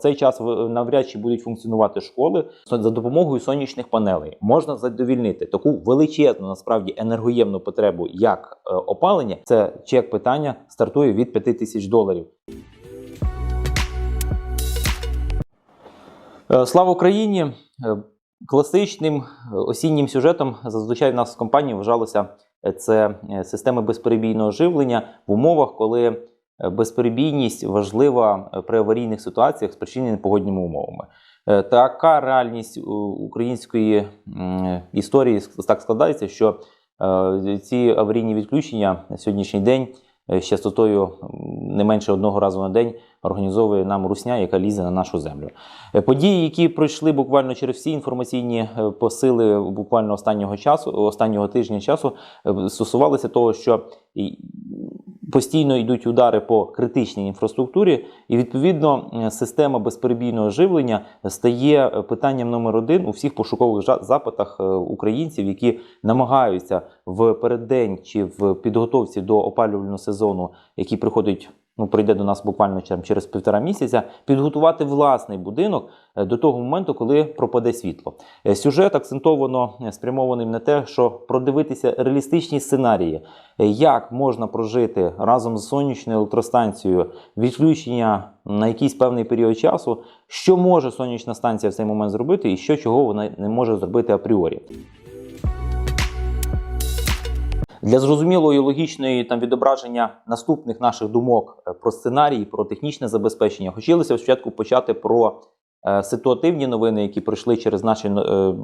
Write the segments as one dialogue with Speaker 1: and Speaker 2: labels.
Speaker 1: цей час навряд чи будуть функціонувати школи за допомогою сонячних панелей. Можна задовільнити таку величезну насправді енергоємну потребу, як е, опалення. Це чек питання стартує від 5 тисяч доларів. Е, Слава Україні! Е, Класичним осіннім сюжетом зазвичай в нас в компанії вважалося це системи безперебійного живлення в умовах, коли безперебійність важлива е, при аварійних ситуаціях, спричинені погодніми умовами. Е, Така реальність е, української історії так складається, що е, ці аварійні відключення на сьогоднішній день е, з частотою не менше одного разу на день організовує нам русня, яка лізе на нашу землю. Е, Події, які пройшли буквально через всі інформаційні е, посили буквально останнього часу, останнього тижня часу, е, стосувалися того, що постійно йдуть удари по критичній інфраструктурі, і відповідно е, система безперебійного живлення стає е, питанням номер один у всіх пошукових запитах е, українців, які намагаються в переддень чи в підготовці до опалювального сезону, який приходить. Ну, прийде до нас буквально через півтора місяця, підготувати власний будинок е, до того моменту, коли пропаде світло. Е, Сюжет акцентовано е, спрямований на те, що продивитися реалістичні сценарії, як можна прожити разом з сонячною електростанцією відключення на якийсь певний період часу, що може сонячна станція в цей момент зробити, і що чого вона не може зробити апріорі. Для зрозумілого і логічної там відображення наступних наших думок е, про сценарії, про технічне забезпечення, хотілося спочатку почати про е, ситуативні новини, які пройшли через наші е,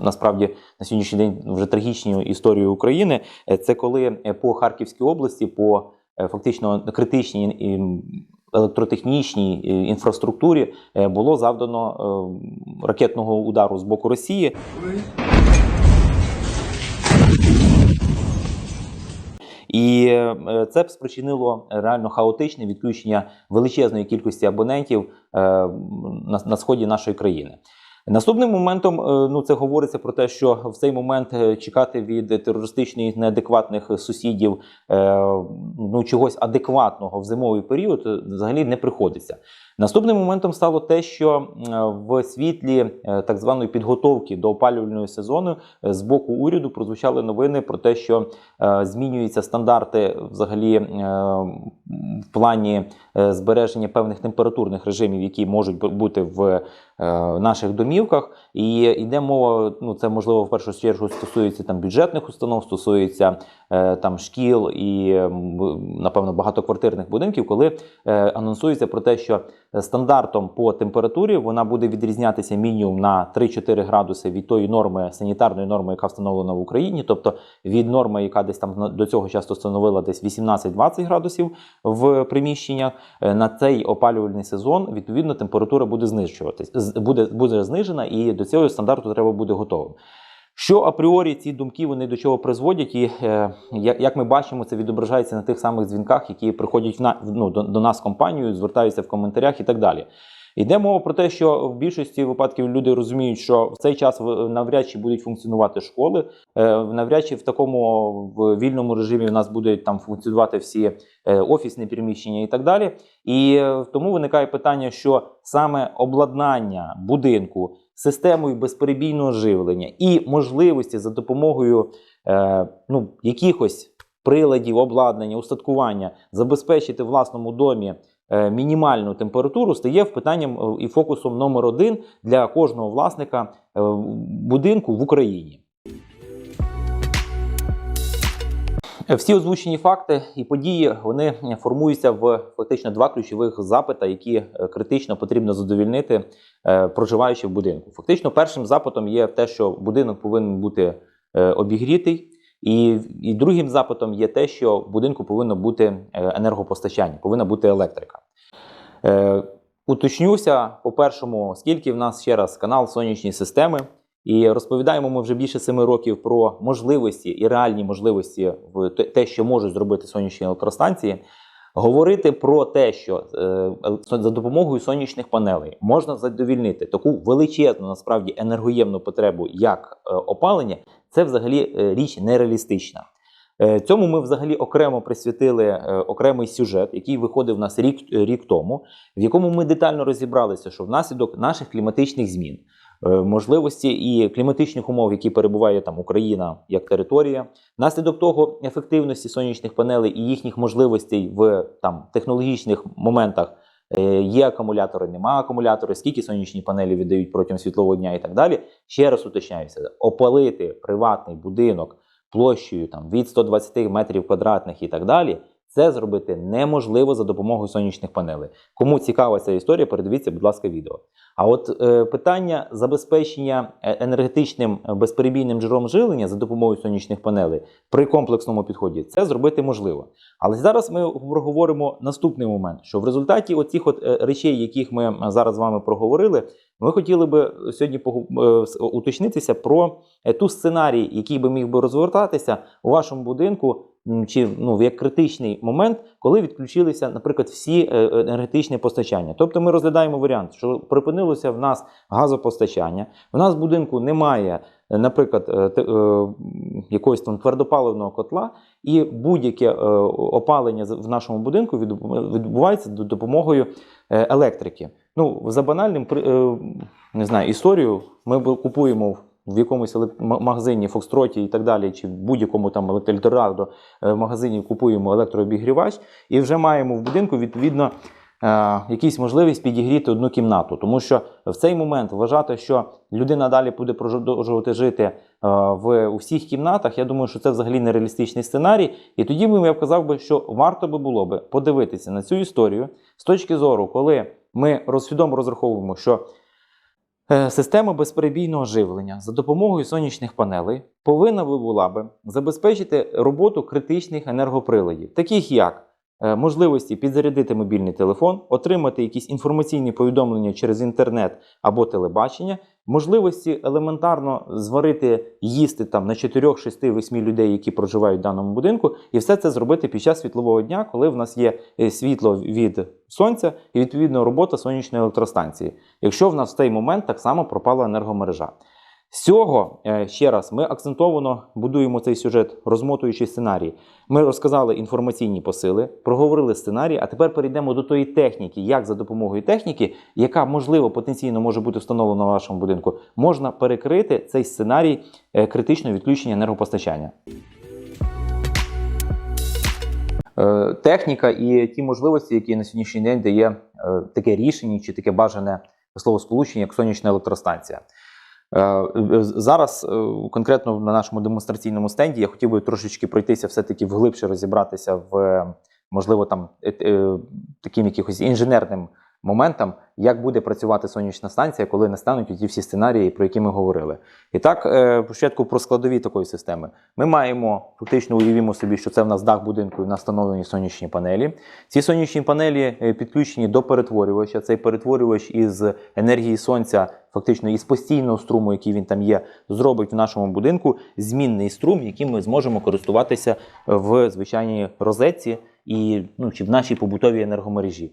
Speaker 1: насправді на сьогоднішній день вже трагічну історію України. Е, Це коли е, по Харківській області, по е, фактично критичній і електротехнічній е, інфраструктурі е, було завдано е, ракетного удару з боку Росії. І е, це б спричинило реально хаотичне відключення величезної кількості абонентів е, на, на сході нашої країни. Наступним моментом е, ну це говориться про те, що в цей момент е, чекати від терористичних неадекватних сусідів е, ну чогось адекватного в зимовий період взагалі не приходиться. Наступним моментом стало те, що в світлі так званої підготовки до опалювального сезону з боку уряду прозвучали новини про те, що змінюються стандарти взагалі в плані збереження певних температурних режимів, які можуть бути в наших домівках. І йде мова, ну це можливо в першу чергу стосується там бюджетних установ, стосується е, там шкіл і напевно багатоквартирних будинків, коли е, анонсується про те, що стандартом по температурі вона буде відрізнятися мінімум на 3-4 градуси від тої норми санітарної норми, яка встановлена в Україні, тобто від норми, яка десь там до цього часто становила десь 18-20 градусів в приміщеннях. е, На цей опалювальний сезон відповідно температура буде знижуватись, буде, буде знижена, і до цього стандарту треба буде готовим. Що апріорі ці думки вони до чого призводять, і е, як, ми бачимо, це відображається на тих самих дзвінках, які приходять на, ну, до, до нас компанію, звертаються в коментарях і так далі. Йде мова про те, що в більшості випадків люди розуміють, що в цей час навряд чи будуть функціонувати школи, е, навряд чи в такому вільному режимі в нас будуть там функціонувати всі е, офісні приміщення і так далі. І е, тому виникає питання, що саме обладнання будинку системою безперебійного живлення і можливості за допомогою ну, якихось приладів, обладнання, устаткування забезпечити власному домі мінімальну температуру стає питанням е, і фокусом номер один для кожного власника е, будинку в Україні. Всі озвучені факти і події вони формуються в фактично два ключових запита, які е, критично потрібно задовільнити, е, проживаючи в будинку. Фактично, першим запитом є те, що будинок повинен бути е, обігрітий, і, і другим запитом є те, що в будинку повинно бути е, енергопостачання, повинна бути електрика. Е, Уточнюся, по-першому, скільки в нас ще раз канал сонячні системи, і розповідаємо ми вже більше семи років про можливості і реальні можливості в те- що можуть зробити сонячні електростанції. Говорити про те, що е, за допомогою сонячних панелей можна задовільнити таку величезну насправді енергоємну потребу, як е, опалення, це взагалі е, річ нереалістична. Е, Цьому ми взагалі окремо присвятили е, окремий сюжет, який виходив у нас рік, рік тому, в якому ми детально розібралися, що внаслідок наших кліматичних змін, можливості і кліматичних умов, які перебуває там Україна як територія, внаслідок того ефективності сонячних панелей і їхніх можливостей в там технологічних моментах. Е, Є акумулятори, нема акумулятори, скільки сонячні панелі віддають протягом світлового дня і так далі. Ще раз уточняюся: опалити приватний будинок площею там від 120 метрів квадратних і так далі. Це зробити неможливо за допомогою сонячних панелей. Кому цікава ця історія, передивіться, будь ласка, відео. А от е, питання забезпечення е- енергетичним е, безперебійним джерелом жилення за допомогою сонячних панелей при комплексному підході це зробити можливо. Але зараз ми проговоримо наступний момент: що в результаті оцих от е, речей, яких ми зараз з вами проговорили, ми хотіли би сьогодні уточнитися про ту сценарій, який би міг би розвертатися у вашому будинку. Чи ну як критичний момент, коли відключилися, наприклад, всі е, енергетичні постачання. Тобто ми розглядаємо варіант, що припинилося в нас газопостачання, в нас в будинку немає, е, наприклад, е, е, якогось там твердопаливного котла, і будь-яке е, опалення в нашому будинку відбувається до допомогою е, електрики. Ну, за банальним е, не знаю, історію ми купуємо в- якомусь магазині, Фокстроті і так далі, чи в будь-якому там Ельдорадо е, магазині купуємо електрообігрівач і вже маємо в будинку відповідно. е, Якісь можливість підігріти одну кімнату, тому що в цей момент вважати, що людина далі буде продовжувати жити е, в у всіх кімнатах. Я думаю, що це взагалі нереалістичний сценарій. І тоді би я вказав би, що варто би було подивитися на цю історію з точки зору, коли ми розсвідомо розраховуємо, що система безперебійного живлення за допомогою сонячних панелей повинна була би забезпечити роботу критичних енергоприладів, таких як е, можливості підзарядити мобільний телефон, отримати якісь інформаційні повідомлення через інтернет або телебачення, можливості елементарно зварити їсти там на 4, 6, 8 людей, які проживають в даному будинку, і все це зробити під час світлового дня, коли в нас є е, світло від сонця і відповідно робота сонячної електростанції. Якщо в нас в цей момент так само пропала енергомережа. З цього е, ще раз ми акцентовано будуємо цей сюжет, розмотуючи сценарій. Ми розказали інформаційні посили, проговорили сценарій, а тепер перейдемо до тої техніки, як за допомогою техніки, яка можливо потенційно може бути встановлена в вашому будинку, можна перекрити цей сценарій е, критичного відключення енергопостачання. Е, Техніка і ті можливості, які на сьогоднішній день дає таке рішення чи таке бажане словосполучення, як сонячна електростанція. Е, Зараз е, конкретно на нашому демонстраційному стенді я хотів би трошечки пройтися, все-таки вглибше розібратися в е, можливо там е, е, таким якихось інженерним моментам, як буде працювати сонячна станція, коли настануть ті всі сценарії, про які ми говорили. І так, е, спочатку про складові такої системи. Ми маємо фактично уявімо собі, що це в нас дах будинку і настановлені сонячні панелі. Ці сонячні панелі е, підключені до перетворювача. Цей перетворювач із енергії сонця, фактично із постійного струму, який він там є, зробить в нашому будинку змінний струм, яким ми зможемо користуватися в звичайній розетці і ну, чи в нашій побутовій енергомережі.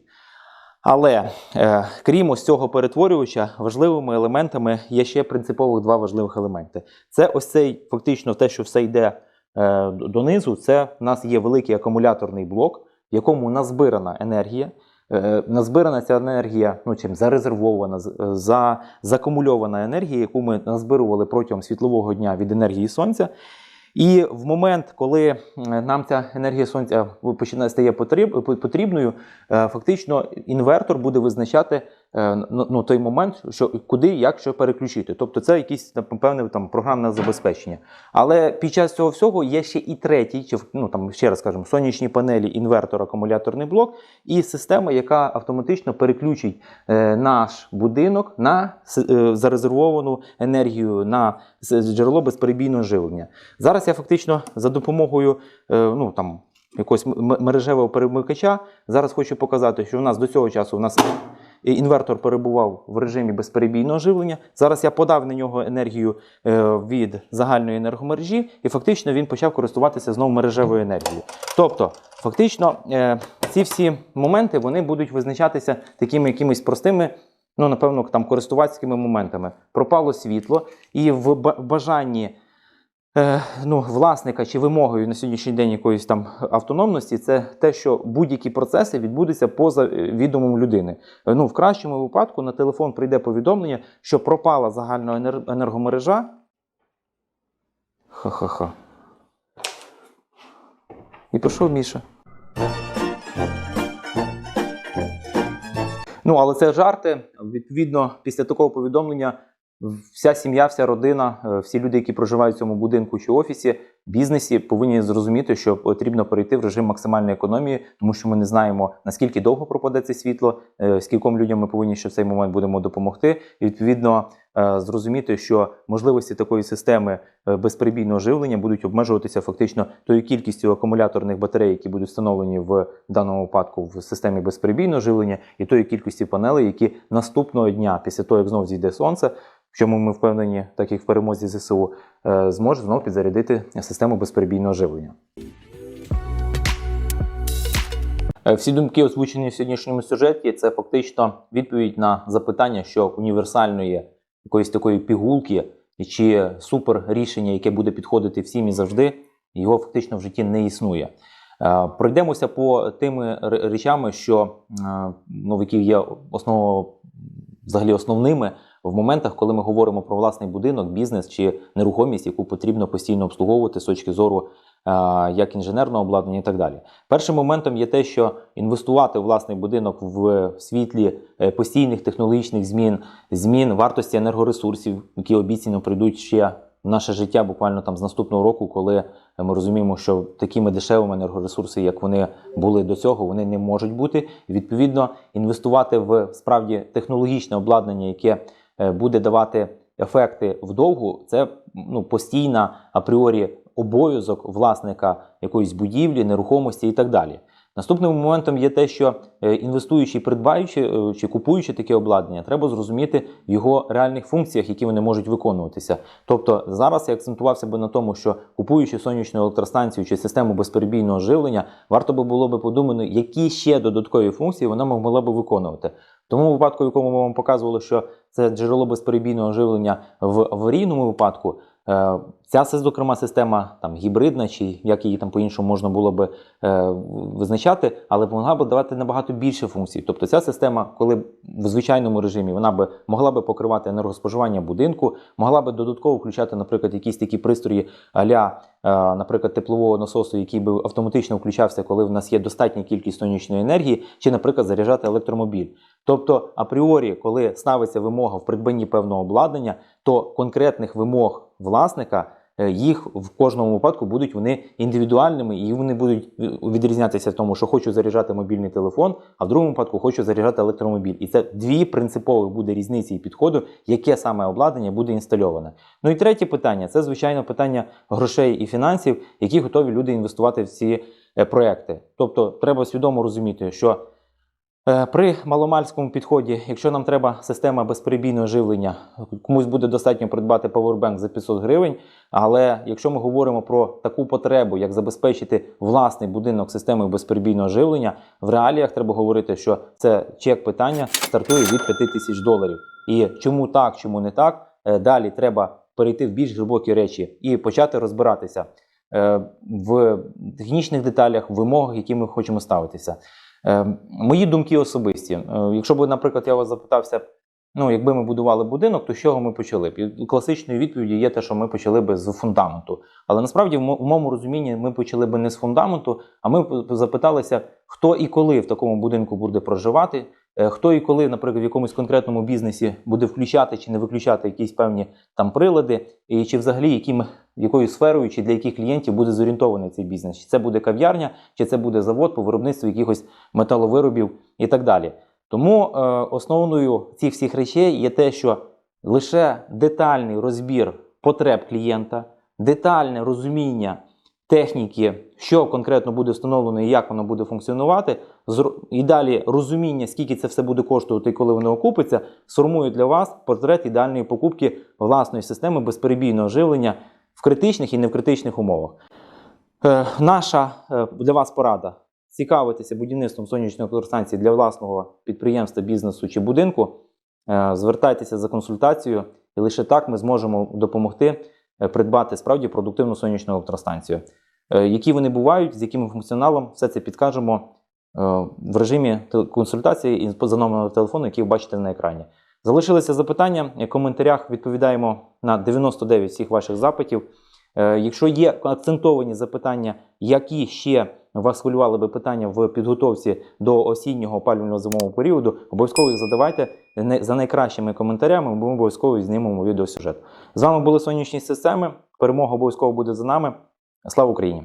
Speaker 1: Але е, крім ось цього перетворювача, важливими елементами є ще принципових два важливих елементи. Це ось цей фактично те, що все йде е, донизу. Це в нас є великий акумуляторний блок, в якому назбирана енергія. Е, назбирана ця енергія, ну чим зарезервована, е, за, закумульована енергія, яку ми назбирували протягом світлового дня від енергії сонця. І в момент, коли е, нам ця енергія сонця починає стає потріб, потрібною, е, фактично інвертор буде визначати е, ну, ну, той момент, що куди як що переключити. Тобто це якесь певне там програмне забезпечення. Але під час цього всього є ще і третій, чи ну там ще раз скажемо, сонячні панелі, інвертор, акумуляторний блок, і система, яка автоматично переключить е, наш будинок на е, зарезервовану енергію на джерело безперебійного живлення. Зараз я фактично за допомогою е, ну там. Якогось мережевого перемикача. Зараз хочу показати, що в нас до цього часу у нас інвертор перебував в режимі безперебійного живлення. Зараз я подав на нього енергію е, від загальної енергомережі, і фактично він почав користуватися знову мережевою енергією. Тобто, фактично, е, ці всі моменти вони будуть визначатися такими якимись простими. Ну, напевно, там користувацькими моментами. Пропало світло, і в бажанні ну, власника чи вимогою на сьогоднішній день якоїсь там автономності, це те, що будь-які процеси відбудуться поза е, відомом людини. Е, Ну, в кращому випадку на телефон прийде повідомлення, що пропала загальна енергомережа. Ха-ха-ха. І прийшов Міша. Ну, але це жарти. Відповідно, після такого повідомлення вся сім'я, вся родина, е, всі люди, які проживають в цьому будинку чи офісі, бізнесі, повинні зрозуміти, що потрібно перейти в режим максимальної економії, тому що ми не знаємо наскільки довго пропаде це світло, е, скільком людям ми повинні ще в цей момент будемо допомогти. І відповідно е, зрозуміти, що можливості такої системи безперебійного живлення будуть обмежуватися фактично тою кількістю акумуляторних батарей, які будуть встановлені в даному випадку в системі безперебійного живлення, і тої кількості панелей, які наступного дня, після того як знов зійде сонце, в чому ми впевнені, так як в перемозі ЗСУ, е, зможе знов підзарядити систему безперебійного живлення. Е, Всі думки, озвучені в сьогоднішньому сюжеті, це фактично відповідь на запитання, що універсальної якоїсь такої пігулки чи супер рішення, яке буде підходити всім і завжди, його фактично в житті не існує. Е, Пройдемося по тими речами, що ну, які є основно, взагалі основними в моментах, коли ми говоримо про власний будинок, бізнес чи нерухомість, яку потрібно постійно обслуговувати з точки зору е, як інженерного обладнання і так далі. Першим моментом є те, що інвестувати у власний будинок в світлі е, постійних технологічних змін, змін вартості енергоресурсів, які обіцяно прийдуть ще в наше життя буквально там з наступного року, коли ми розуміємо, що такими дешевими енергоресурси, як вони були до цього, вони не можуть бути. Відповідно, інвестувати в справді технологічне обладнання, яке буде давати ефекти вдовгу, це ну, постійна апріорі обов'язок власника якоїсь будівлі, нерухомості і так далі. Наступним моментом є те, що е, інвестуючи, придбаючи е, чи купуючи таке обладнання, треба зрозуміти в його реальних функціях, які вони можуть виконуватися. Тобто зараз я акцентувався би на тому, що купуючи сонячну електростанцію чи систему безперебійного живлення, варто би було би подумати, які ще додаткові функції вона могла би виконувати. Тому випадку, в якому ми вам показували, що це джерело безперебійного живлення в аварійному випадку. е, Ця зокрема система там гібридна, чи як її там по-іншому можна було би е, визначати, але могла б давати набагато більше функцій. Тобто ця система, коли в звичайному режимі вона би могла би покривати енергоспоживання будинку, могла би додатково включати, наприклад, якісь такі пристрої аля, е, наприклад, теплового насосу, який би автоматично включався, коли в нас є достатня кількість сонячної енергії, чи, наприклад, заряджати електромобіль. Тобто, апріорі, коли ставиться вимога в придбанні певного обладнання, то конкретних вимог власника е, їх в кожному випадку будуть вони індивідуальними, і вони будуть відрізнятися в тому, що хочу заряджати мобільний телефон, а в другому випадку хочу заряджати електромобіль. І це дві принципові буде різниці і підходу, яке саме обладнання буде інстальоване. Ну і третє питання це звичайно питання грошей і фінансів, які готові люди інвестувати в ці е, проекти. Тобто, треба свідомо розуміти, що При маломальському підході, якщо нам треба система безперебійного живлення, комусь буде достатньо придбати Powerbank за 500 гривень. Але якщо ми говоримо про таку потребу, як забезпечити власний будинок системою безперебійного живлення, в реаліях треба говорити, що це чек питання стартує від 5 тисяч доларів. І чому так, чому не так? Е, Далі треба перейти в більш глибокі речі і почати розбиратися е, в технічних деталях, в вимогах, які ми хочемо ставитися. Е, Мої думки особисті. Е, Якщо б, наприклад, я вас запитався, ну, якби ми будували будинок, то з чого ми почали б? І класичною відповіддю є те, що ми почали б з фундаменту. Але насправді, в мо- моєму розумінні, ми почали б не з фундаменту, а ми запиталися, хто і коли в такому будинку буде проживати, е, хто і коли, наприклад, в якомусь конкретному бізнесі буде включати чи не виключати якісь певні там прилади, і чи взагалі яким, якою сферою чи для яких клієнтів буде зорієнтований цей бізнес. Чи це буде кав'ярня, чи це буде завод по виробництву якихось металовиробів і так далі. Тому е, основною цих всіх речей є те, що лише детальний розбір потреб клієнта, детальне розуміння техніки, що конкретно буде встановлено і як воно буде функціонувати, і далі розуміння, скільки це все буде коштувати і коли воно окупиться, сформує для вас портрет ідеальної покупки власної системи безперебійного живлення критичних і не в критичних умовах. Е, наша е, для вас порада цікавитися будівництвом сонячної електростанції для власного підприємства, бізнесу чи будинку. Е, звертайтеся за консультацією, і лише так ми зможемо допомогти придбати справді продуктивну сонячну електростанцію. Які вони бувають, з яким функціоналом, все це підкажемо в режимі консультації і за номером телефону, який ви бачите на екрані. Залишилися запитання. В коментарях відповідаємо на 99 всіх ваших запитів. Е, Якщо є акцентовані запитання, які ще вас хвилювали би питання в підготовці до осіннього опалювального зимового періоду, обов'язково їх задавайте за найкращими коментарями. Ми обов'язково знімемо відеосюжет. З вами були сонячні системи. Перемога обов'язково буде за нами. Слава Україні!